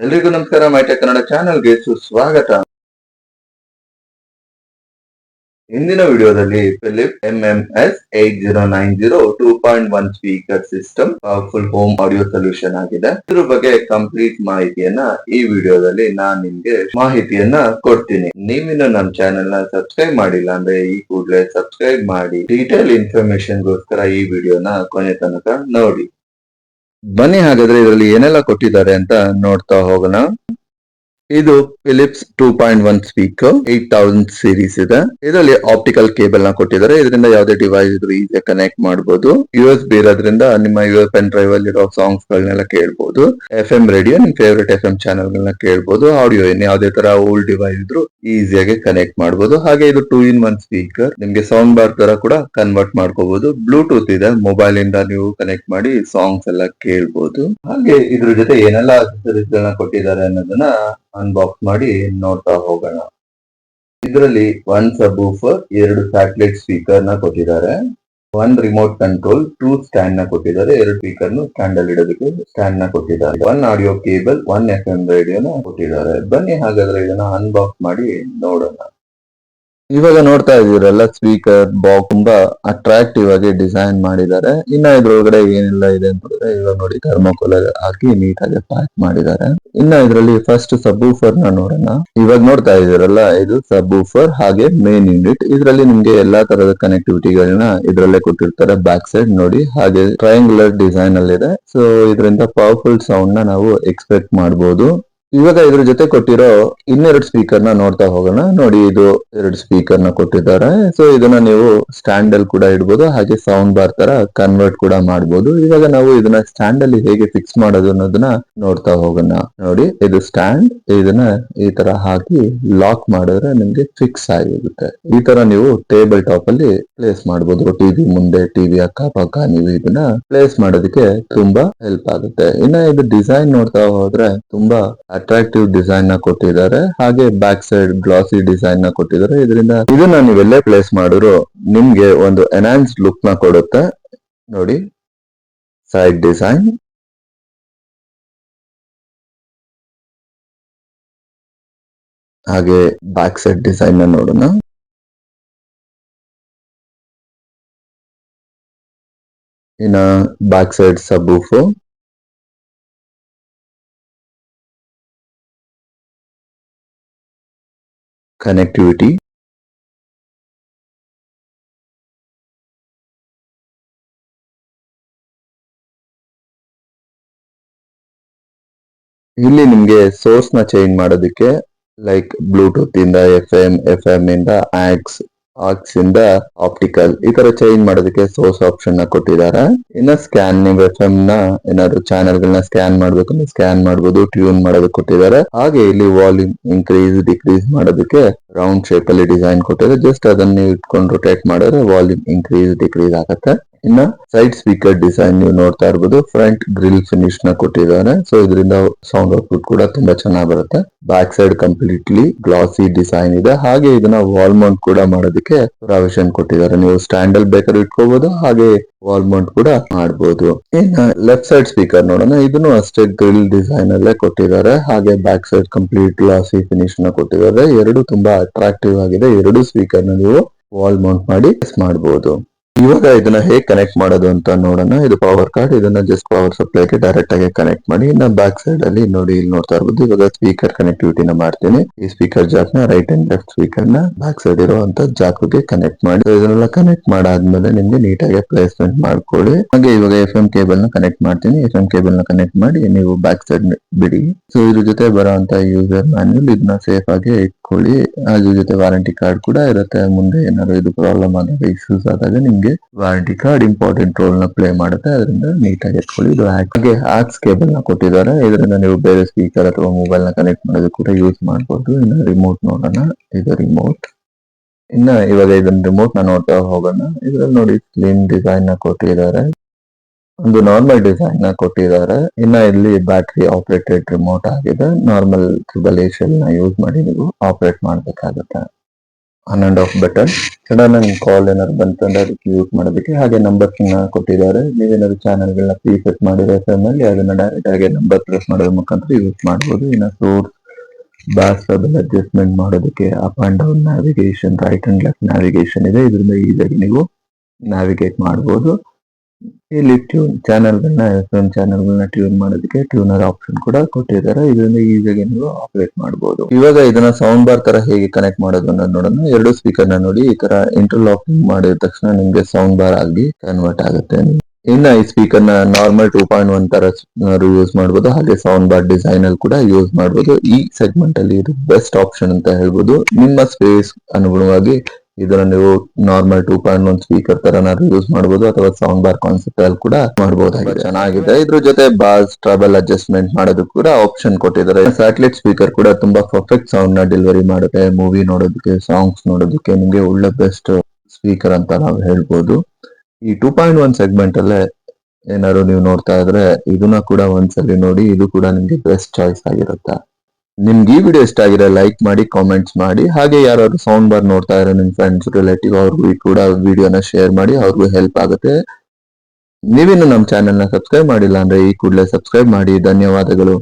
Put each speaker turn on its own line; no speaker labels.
ಎಲ್ರಿಗೂ ನಮಸ್ಕಾರ ಮೈಟೆ ಕನ್ನಡ ಚಾನೆಲ್ಗೆ ಸುಸ್ವಾಗತ. ಇಂದಿನ ವಿಡಿಯೋದಲ್ಲಿ Philip M M S eight zero nine zero two point one speaker system powerful home audio solution ಆಗಿದೆ. ಇದ್ರ ಬಗ್ಗೆ ಕಂಪ್ಲೀಟ್ ಮಾಹಿತಿಯನ್ನ ಈ ವಿಡಿಯೋದಲ್ಲಿ ನಾನ್ ನಿಮ್ಗೆ ಮಾಹಿತಿಯನ್ನ ಕೊಡ್ತೀನಿ. ನೀವಿನ್ನು ನಮ್ಮ ಚಾನೆಲ್ನ ಸಬ್ಸ್ಕ್ರೈಬ್ ಮಾಡಿಲ್ಲ ಅಂದ್ರೆ ಈ ಕೂಡಲೇ ಸಬ್ಸ್ಕ್ರೈಬ್ ಮಾಡಿ. ಡೀಟೇಲ್ ಇನ್ಫಾರ್ಮೇಶನ್ ಗೋಸ್ಕರ ಈ ವಿಡಿಯೋನ ಕೊನೆ ತನಕ ನೋಡಿ. ಬನ್ನಿ ಹಾಗಾದ್ರೆ ಇದರಲ್ಲಿ ಏನೆಲ್ಲ ಕೊಟ್ಟಿದ್ದಾರೆ ಅಂತ ನೋಡ್ತಾ ಹೋಗೋಣ. ಇದು Philips two point one speaker eight thousand series ಇದೆ. ಇದರಲ್ಲಿ ಆಪ್ಟಿಕಲ್ ಕೇಬಲ್ನ ಕೊಟ್ಟಿದ್ದಾರೆ. ಇದರಿಂದ ಯಾವುದೇ ಡಿವೈಸ್ ಇದ್ರೂ ಈಸಿಯಾಗಿ ಕನೆಕ್ಟ್ ಮಾಡಬಹುದು ಯು ಎಸ್ ಬಿ ಇರೋದ್ರಿಂದ ನಿಮ್ಮ ಯು ಎಸ್ ಪೆನ್ ಡ್ರೈವ್ ಅಲ್ಲಿ ಇರೋ ಸಾಂಗ್ಸ್ ಗಳನ್ನೆಲ್ಲ ಕೇಳಬಹುದು ಎಫ್ ಎಂ ರೇಡಿಯೋ ನಿಮ್ ಫೇವ್ರೆಟ್ ಎಫ್ ಎಂ ಚಾನಲ್ ಗಳನ್ನ ಕೇಳಬಹುದು ಆಡಿಯೋ ಇನ್ ಯಾವುದೇ ತರ ಓಲ್ಡ್ ಡಿವೈಸ್ ಇದ್ರೂ ಈಸಿಯಾಗಿ ಕನೆಕ್ಟ್ ಮಾಡಬಹುದು ಹಾಗೆ ಇದು ಟೂ ಇನ್ ಒನ್ ಸ್ಪೀಕರ್ ನಿಮ್ಗೆ ಸೌಂಡ್ ಬಾರ್ ತರ ಕೂಡ ಕನ್ವರ್ಟ್ ಮಾಡ್ಕೋಬಹುದು ಬ್ಲೂಟೂತ್ ಇದೆ. ಮೊಬೈಲ್ ಇಂದ ನೀವು ಕನೆಕ್ಟ್ ಮಾಡಿ ಸಾಂಗ್ಸ್ ಎಲ್ಲ ಕೇಳಬಹುದು ಹಾಗೆ ಇದ್ರ ಜೊತೆ ಏನೆಲ್ಲ ಕೊಟ್ಟಿದ್ದಾರೆ ಅನ್ನೋದನ್ನ ಅನ್ಬಾಕ್ಸ್ ಮಾಡಿ ನೋಡ್ತಾ ಹೋಗೋಣ. ಇದರಲ್ಲಿ ಒನ್ ಸಬ್ ಎರಡು ಸ್ಯಾಟಲೈಟ್ ಸ್ಪೀಕರ್ನ ಕೊಟ್ಟಿದ್ದಾರೆ. ಒನ್ ರಿಮೋಟ್ ಕಂಟ್ರೋಲ್ ಟೂ ಸ್ಟ್ಯಾಂಡ್ನ ಕೊಟ್ಟಿದ್ದಾರೆ. ಎರಡು ಸ್ಪೀಕರ್ ಸ್ಟ್ಯಾಂಡ್ ಅಲ್ಲಿ ಇಡೋದಕ್ಕೆ ಸ್ಟ್ಯಾಂಡ್ನ ಕೊಟ್ಟಿದ್ದಾರೆ. One audio cable one F M ರೇಡಿಯೋನ ಕೊಟ್ಟಿದ್ದಾರೆ. ಬನ್ನಿ ಹಾಗಾದ್ರೆ ಇದನ್ನ ಅನ್ಬಾಕ್ಸ್ ಮಾಡಿ ನೋಡೋಣ. ಇವಾಗ ನೋಡ್ತಾ ಇದೀರಲ್ಲ ಸ್ಪೀಕರ್ ಬಾಕ್ ತುಂಬಾ ಅಟ್ರಾಕ್ಟಿವ್ ಆಗಿ ಡಿಸೈನ್ ಮಾಡಿದ್ದಾರೆ. ಇನ್ನ ಇದ್ರೊಳಗಡೆ ಏನೆಲ್ಲ ಇದೆ ಅಂತಂದ್ರೆ, ಇವಾಗ ನೋಡಿ ಥರ್ಮೋಕೋಲ್ ಹಾಕಿ ನೀಟ್ ಆಗಿ ಪ್ಯಾಕ್ ಮಾಡಿದ್ದಾರೆ. ಇನ್ನ ಇದರಲ್ಲಿ ಫಸ್ಟ್ ಸಬ್ನ ನೋಡೋಣ. ಇವಾಗ ನೋಡ್ತಾ ಇದೀರಲ್ಲ ಇದು ಸಬ್ ಹಾಗೆ ಮೇನ್ ಯೂನಿಟ್ ಇದರಲ್ಲಿ ನಿಮ್ಗೆ ಎಲ್ಲಾ ತರದ ಕನೆಕ್ಟಿವಿಟಿಗಳನ್ನ ಇದರಲ್ಲೇ ಕೊಟ್ಟಿರ್ತಾರೆ ಬ್ಯಾಕ್ ಸೈಡ್ ನೋಡಿ, ಹಾಗೆ ಟ್ರಯಾಂಗುಲರ್ ಡಿಸೈನ್ ಅಲ್ಲಿ ಇದೆ ಸೊ ಇದರಿಂದ ಪವರ್ಫುಲ್ ಸೌಂಡ್ನ ನಾವು ಎಕ್ಸ್ಪೆಕ್ಟ್ ಮಾಡಬಹುದು ಇವಾಗ ಇದ್ರ ಜೊತೆ ಕೊಟ್ಟಿರೋ ಇನ್ನೆರಡು ಸ್ಪೀಕರ್ನ ನೋಡ್ತಾ ಹೋಗೋಣ. ನೋಡಿ, ಇದು ಎರಡು ಸ್ಪೀಕರ್ನ ಕೊಟ್ಟಿದ್ದಾರೆ. ಸೊ ಇದನ್ನ ನೀವು ಸ್ಟ್ಯಾಂಡ್ ಅಲ್ಲಿ ಕೂಡ ಇಡಬಹುದು ಹಾಗೆ ಸೌಂಡ್ ಬಾರ್ ತರ ಕನ್ವರ್ಟ್ ಕೂಡ ಮಾಡಬಹುದು ಇವಾಗ ನಾವು ಇದನ್ನ ಸ್ಟ್ಯಾಂಡ್ ಅಲ್ಲಿ ಹೇಗೆ ಫಿಕ್ಸ್ ಮಾಡೋದು ಅನ್ನೋದನ್ನ ನೋಡ್ತಾ ಹೋಗೋಣ. ನೋಡಿ, ಇದು ಸ್ಟ್ಯಾಂಡ್ ಇದನ್ನ ಈ ತರ ಹಾಕಿ ಲಾಕ್ ಮಾಡಿದ್ರೆ ನಿಮ್ಗೆ ಫಿಕ್ಸ್ ಆಗಿರುತ್ತೆ. ಈ ತರ ನೀವು ಟೇಬಲ್ ಟಾಪ್ ಅಲ್ಲಿ ಪ್ಲೇಸ್ ಮಾಡಬಹುದು ಟಿವಿ ಮುಂದೆ ಟಿವಿ ಅಕ್ಕ ಪಕ್ಕ ನೀವು ಇದನ್ನ ಪ್ಲೇಸ್ ಮಾಡೋದಕ್ಕೆ ತುಂಬಾ ಹೆಲ್ಪ್ ಆಗುತ್ತೆ. ಇನ್ನ ಇದು ಡಿಸೈನ್ ನೋಡ್ತಾ ಹೋದ್ರೆ ತುಂಬಾ ಅಟ್ರಾಕ್ಟಿವ್ ಡಿಸೈನ್ನ ಕೊಟ್ಟಿದ್ದಾರೆ. ಹಾಗೆ ಬ್ಯಾಕ್ ಸೈಡ್ ಗ್ಲಾಸಿ ಡಿಸೈನ್ನ ಕೊಟ್ಟಿದ್ದಾರೆ. ಇದರಿಂದ ಇದನ್ನ ನೀವೆಲ್ಲೇ ಪ್ಲೇಸ್ ಮಾಡಿದ್ರು ನಿಮ್ಗೆ ಒಂದು ಎನ್ಹಾನ್ಸ್ ಲುಕ್ನ ಕೊಡುತ್ತೆ. ನೋಡಿ ಸೈಡ್ ಡಿಸೈನ್ ಹಾಗೆ ಬ್ಯಾಕ್ ಸೈಡ್ ಡಿಸೈನ್ನ ನೋಡೋಣ. ಇನ್ನ ಬ್ಯಾಕ್ ಸೈಡ್ ಸಬೂಫು connectivity. ಇಲ್ಲಿ ನಿಮಗೆ ಸೋರ್ಸ್ನ ಚೇಂಜ್ ಮಾಡೋದಕ್ಕೆ ಲೈಕ್ ಬ್ಲೂಟೂತ್ ಇಂದ ಎಫ್ ಎಂ ಎಫ್ ಎಂ ಇಂದ ಆಕ್ಸ್ ಆಕ್ಸ್ ಇಂದ ಆಪ್ಟಿಕಲ್ ಈ ತರ ಚೇಂಜ್ ಮಾಡೋದಕ್ಕೆ ಸೋರ್ಸ್ ಆಪ್ಷನ್ನ ಕೊಟ್ಟಿದ್ದಾರೆ. ಇನ್ನ ಸ್ಕ್ಯಾನ್ ನೀವು ಎಫ್ ಎಂ ನ ಏನಾದ್ರು ಚಾನೆಲ್ ಗಳನ್ನ ಸ್ಕ್ಯಾನ್ ಮಾಡ್ಬೇಕಂದ್ರೆ ಸ್ಕ್ಯಾನ್ ಮಾಡಬಹುದು ಟ್ಯೂನ್ ಮಾಡೋದಕ್ಕೆ ಕೊಟ್ಟಿದ್ದಾರೆ. ಹಾಗೆ ಇಲ್ಲಿ ವಾಲ್ಯೂಮ್ ಇನ್ಕ್ರೀಸ್ ಡಿಕ್ರೀಸ್ ಮಾಡೋದಕ್ಕೆ ರೌಂಡ್ ಶೇಪ್ ಅಲ್ಲಿ ಡಿಸೈನ್ ಕೊಟ್ಟಿದ್ದಾರೆ. ಜಸ್ಟ್ ಅದನ್ನ ಇಟ್ಕೊಂಡು ರೊಟೇಟ್ ಮಾಡಿದ್ರೆ ವಾಲ್ಯೂಮ್ ಇನ್ಕ್ರೀಸ್ ಡಿಕ್ರೀಸ್ ಆಗುತ್ತೆ. ಇನ್ನ ಸೈಡ್ ಸ್ಪೀಕರ್ ಡಿಸೈನ್ ನೀವು ನೋಡ್ತಾ ಇರ್ಬೋದು. ಫ್ರಂಟ್ ಗ್ರಿಲ್ ಫಿನಿಶ್ನ ಕೊಟ್ಟಿದ್ದಾರೆ ಸೊ ಇದರಿಂದ ಸೌಂಡ್ ಔಟ್ಪುಟ್ ಕೂಡ ತುಂಬಾ ಚೆನ್ನಾಗಿ ಬರುತ್ತೆ. Back side completely glossy design ಇದೆ. ಹಾಗೆ ಇದನ್ನ ವಾಲ್ ಮೌಂಟ್ ಕೂಡ ಮಾಡೋದಕ್ಕೆ ಪ್ರಾವಿಷನ್ ಕೊಟ್ಟಿದ್ದಾರೆ. ನೀವು ಸ್ಟ್ಯಾಂಡಲ್ ಬೇಕಾದ್ರೆ ಇಟ್ಕೋಬಹುದು ಹಾಗೆ ವಾಲ್ ಮೌಂಟ್ ಕೂಡ ಮಾಡಬಹುದು ಇನ್ನ ಲೆಫ್ಟ್ ಸೈಡ್ ಸ್ಪೀಕರ್ ನೋಡೋಣ. ಇದನ್ನು ಅಷ್ಟೇ ಗ್ರಿಲ್ ಡಿಸೈನ್ ಅಲ್ಲೇ ಕೊಟ್ಟಿದ್ದಾರೆ. ಹಾಗೆ ಬ್ಯಾಕ್ ಸೈಡ್ ಕಂಪ್ಲೀಟ್ ಗ್ಲಾಸಿ ಫಿನಿಶ್ನ ಕೊಟ್ಟಿದ್ದಾರೆ. ಎರಡು ತುಂಬಾ ಅಟ್ರಾಕ್ಟಿವ್ ಆಗಿದೆ. ಎರಡು ಸ್ಪೀಕರ್ನ ನೀವು ವಾಲ್ ಮೌಂಟ್ ಮಾಡಿ ಮಾಡಬಹುದು ಇವಾಗ ಇದನ್ನ ಹೇಗೆ ಕನೆಕ್ಟ್ ಮಾಡೋದು ಅಂತ ನೋಡೋಣ. ಇದು ಪವರ್ ಕಾರ್ಡ್ ಇದನ್ನ ಜಸ್ಟ್ ಪವರ್ ಸಪ್ಲೈಗೆ ಡೈರೆಕ್ಟ್ ಆಗಿ ಕನೆಕ್ಟ್ ಮಾಡಿ, ಇನ್ನ ಬ್ಯಾಕ್ ಸೈಡ್ ಅಲ್ಲಿ ನೋಡಿ ಇಲ್ಲಿ ನೋಡ್ತಾ ಇರ್ಬೋದು. ಇವಾಗ ಸ್ಪೀಕರ್ ಕನೆಕ್ಟಿವಿಟಿನ ಮಾಡ್ತೀನಿ. ಈ ಸ್ಪೀಕರ್ ಜಾಕ್ನ ರೈಟ್ ಅಂಡ್ ಲೆಫ್ಟ್ ಸ್ಪೀಕರ್ನ ಬ್ಯಾಕ್ ಸೈಡ್ ಇರುವಂತ ಜಾಕ್ಗೆ ಕನೆಕ್ಟ್ ಮಾಡಿ ಇದನ್ನೆಲ್ಲ ಕನೆಕ್ಟ್ ಮಾಡಾದ್ಮೇಲೆ ನಿಮ್ಗೆ ನೀಟಾಗಿ ಪ್ಲೇಸ್ಮೆಂಟ್ ಮಾಡ್ಕೊಳ್ಳಿ. ಹಾಗೆ ಇವಾಗ ಎಫ್ ಎಂ ಕೇಬಲ್ನ ಕನೆಕ್ಟ್ ಮಾಡ್ತೀನಿ. ಎಫ್ ಎಂ ಕೇಬಲ್ನ ಕನೆಕ್ಟ್ ಮಾಡಿ ನೀವು ಬ್ಯಾಕ್ ಸೈಡ್ ಬಿಡಿ. ಸೊ ಇದ್ರ ಜೊತೆ ಬರೋಂತ ಯೂಸರ್ ಮ್ಯಾನ್ಯಲ್ ಇದನ್ನ ಸೇಫ್ ಆಗಿ ಇಟ್ಕೊಳ್ಳಿ ಅದ್ರ ಜೊತೆ ವಾರಂಟಿ ಕಾರ್ಡ್ ಕೂಡ ಇರುತ್ತೆ. ಮುಂದೆ ಏನಾದ್ರು ಇದು ಪ್ರಾಬ್ಲಮ್ ಆದಾಗ ಇಶ್ಯೂಸ್ ಆದಾಗ ನಿಮ್ಗೆ ವಾರಂಟಿ ಕಾರ್ಡ್ ಇಂಪಾರ್ಟೆಂಟ್ ರೋಲ್ನ ಪ್ಲೇ ಮಾಡುತ್ತೆ. ಅದರಿಂದ ನೀಟಾಗಿ ಇಟ್ಕೊಳ್ಳಿ. ಇದು ಹಾಗೆ ಆಕ್ಸ್ ಕೇಬಲ್ನ ಕೊಟ್ಟಿದ್ದಾರೆ. ಇದರಿಂದ ನೀವು ಬೇರೆ ಸ್ಪೀಕರ್ ಅಥವಾ ಮೊಬೈಲ್ನ ಕನೆಕ್ಟ್ ಮಾಡೋದು ಕೂಡ ಯೂಸ್ ಮಾಡಬಹುದು ಇನ್ನು ರಿಮೋಟ್ ನೋಡೋಣ. ಇದು ರಿಮೋಟ್ ಇನ್ನ ಇವಾಗ ಇದನ್ನ ರಿಮೋಟ್ನ ನೋಡ್ತಾ ಹೋಗೋಣ. ಇದ್ರಲ್ಲಿ ನೋಡಿ ಕ್ಲೀನ್ ಡಿಸೈನ್ನ ಕೊಟ್ಟಿದ್ದಾರೆ. ಒಂದು ನಾರ್ಮಲ್ ಡಿಸೈನ್ನ ಕೊಟ್ಟಿದ್ದಾರೆ. ಇನ್ನ ಇಲ್ಲಿ ಬ್ಯಾಟ್ರಿ ಆಪರೇಟೆಡ್ ರಿಮೋಟ್ ಆಗಿದೆ. ನಾರ್ಮಲ್ ಟ್ರಿಬಲ್ನ ಯೂಸ್ ಮಾಡಿ ನೀವು ಆಪರೇಟ್ ಮಾಡಬೇಕಾಗುತ್ತೆ. On and off button sudden ಆಗಿ ಕಾಲ್ ಏನಾದ್ರು ಬಂತಂದ್ರೆ ಅದಕ್ಕೆ ಯೂಸ್ ಮಾಡೋದಕ್ಕೆ ಹಾಗೆ ನಂಬರ್ಸ್ ಕೊಟ್ಟಿದ್ದಾರೆ. ನೀವೇನಾದ್ರು ಚಾನಲ್ ಗಳನ್ನ ಪ್ರೀಸೆಟ್ ಮಾಡಿರೋ ಟೈಮಲ್ಲಿ ಅದನ್ನ ಡೈರೆಕ್ಟ್ ಆಗಿ ನಂಬರ್ ಪ್ರೆಸ್ ಮಾಡೋದ್ರ ಮುಖಾಂತರ ಯೂಸ್ ಮಾಡಬಹುದು ಇನ್ನ ಸೋರ್ಸ್ ಬ್ಯಾಸ್ ಅಡ್ಜಸ್ಟ್ಮೆಂಟ್ ಮಾಡೋದಕ್ಕೆ up and down navigation right and left navigation ಇದೆ. ಇದರಿಂದ ಈಸಿಯಾಗಿ ನೀವು ನ್ಯಾವಿಗೇಟ್ ಮಾಡಬಹುದು ಇಲ್ಲಿ ಟ್ಯೂನ್ ಚಾನಲ್ಗಳನ್ನ ಎಫ್ ಎಂ ಚಾನಲ್ಗಳನ್ನ ಟ್ಯೂನ್ ಮಾಡೋದಕ್ಕೆ ಟ್ಯೂನರ್ ಆಪ್ಷನ್ ಕೂಡ ಕೊಟ್ಟಿದ್ದಾರೆ. ಇದರಿಂದ ಈಸಿಯಾಗಿ ನೀವು ಆಪರೇಟ್ ಮಾಡಬಹುದು ಇವಾಗ ಇದನ್ನ ಸೌಂಡ್ ಬಾರ್ ತರ ಹೇಗೆ ಕನೆಕ್ಟ್ ಮಾಡೋದು ಅನ್ನೋದು ನೋಡೋಣ. ಎರಡು ಸ್ಪೀಕರ್ನ ನೋಡಿ. ಈ ತರ ಇಂಟರ್ಲಾಕಿಂಗ್ ಮಾಡಿದ ತಕ್ಷಣ ನಿಮ್ಗೆ ಸೌಂಡ್ ಬಾರ್ ಆಗಿ ಕನ್ವರ್ಟ್ ಆಗುತ್ತೆ. ಇನ್ನ ಈ ಸ್ಪೀಕರ್ನ ನಾರ್ಮಲ್ ಟೂ ಪಾಯಿಂಟ್ ಒನ್ ತರ ಯೂಸ್ ಮಾಡಬಹುದು ಹಾಗೆ ಸೌಂಡ್ ಬಾರ್ ಡಿಸೈನ್ ಅಲ್ಲಿ ಕೂಡ ಯೂಸ್ ಮಾಡಬಹುದು ಈ ಸೆಗ್ಮೆಂಟ್ ಅಲ್ಲಿ ಇದು ಬೆಸ್ಟ್ ಆಪ್ಷನ್ ಅಂತ ಹೇಳ್ಬೋದು. ನಿಮ್ಮ ಸ್ಪೇಸ್ ಅನುಗುಣವಾಗಿ ಇದನ್ನ ನೀವು normal two point one speaker ತರನಾದ್ರು use ಮಾಡಬಹುದು ಅಥವಾ ಸೌಂಡ್ ಬಾರ್ ಕಾನ್ಸೆಪ್ಟ್ ಅಲ್ಲಿ ಕೂಡ ಮಾಡಬಹುದಾಗಿದೆ ಚೆನ್ನಾಗಿದೆ. ಇದ್ರ ಜೊತೆ ಬಾಸ್ ಟ್ರಬಲ್ ಅಡ್ಜಸ್ಟ್ಮೆಂಟ್ ಮಾಡೋದಕ್ಕೆ ಕೂಡ ಆಪ್ಷನ್ ಕೊಟ್ಟಿದ್ದಾರೆ. ಸ್ಯಾಟಲೈಟ್ ಸ್ಪೀಕರ್ ಕೂಡ ತುಂಬಾ ಪರ್ಫೆಕ್ಟ್ ಸೌಂಡ್ನ ಡೆಲಿವರಿ ಮಾಡುತ್ತೆ. ಮೂವಿ ನೋಡೋದಕ್ಕೆ ಸಾಂಗ್ಸ್ ನೋಡೋದಕ್ಕೆ ನಿಮ್ಗೆ ಒಳ್ಳೆ ಬೆಸ್ಟ್ ಸ್ಪೀಕರ್ ಅಂತ ನಾವು ಹೇಳ್ಬೋದು. ಈ ಟೂ ಪಾಯಿಂಟ್ ಒನ್ ಸೆಗ್ಮೆಂಟ್ ಅಲ್ಲೇ ಏನಾದ್ರು ನೀವು ನೋಡ್ತಾ ಇದ್ರೆ ಇದನ್ನ ಕೂಡ ಒಂದ್ಸಲಿ ನೋಡಿ ಇದು ಕೂಡ ನಿಮ್ಗೆ ಬೆಸ್ಟ್ ಚಾಯ್ಸ್ ಆಗಿರುತ್ತೆ? ನಿಮ್ಗೆ ಈ ವಿಡಿಯೋ ಇಷ್ಟ ಆಗಿದೆ ಲೈಕ್ ಮಾಡಿ ಕಾಮೆಂಟ್ಸ್ ಮಾಡಿ, ಹಾಗೆ ಯಾರಾದ್ರು ಸೌಂಡ್ ಬಾರ್ ನೋಡ್ತಾ ಇರೋ ನಿಮ್ ಫ್ರೆಂಡ್ಸ್ ರಿಲೇಟಿವ್ ಅವ್ರಿಗೂ ಕೂಡ ವಿಡಿಯೋನ ಶೇರ್ ಮಾಡಿ, ಅವ್ರಿಗೂ ಹೆಲ್ಪ್ ಆಗುತ್ತೆ. ನೀವಿನ್ನು ನಮ್ಮ ಚಾನೆಲ್ನ ಸಬ್ಸ್ಕ್ರೈಬ್ ಮಾಡಿಲ್ಲ ಅಂದ್ರೆ ಈ ಕೂಡಲೇ ಸಬ್ಸ್ಕ್ರೈಬ್ ಮಾಡಿ. ಧನ್ಯವಾದಗಳು.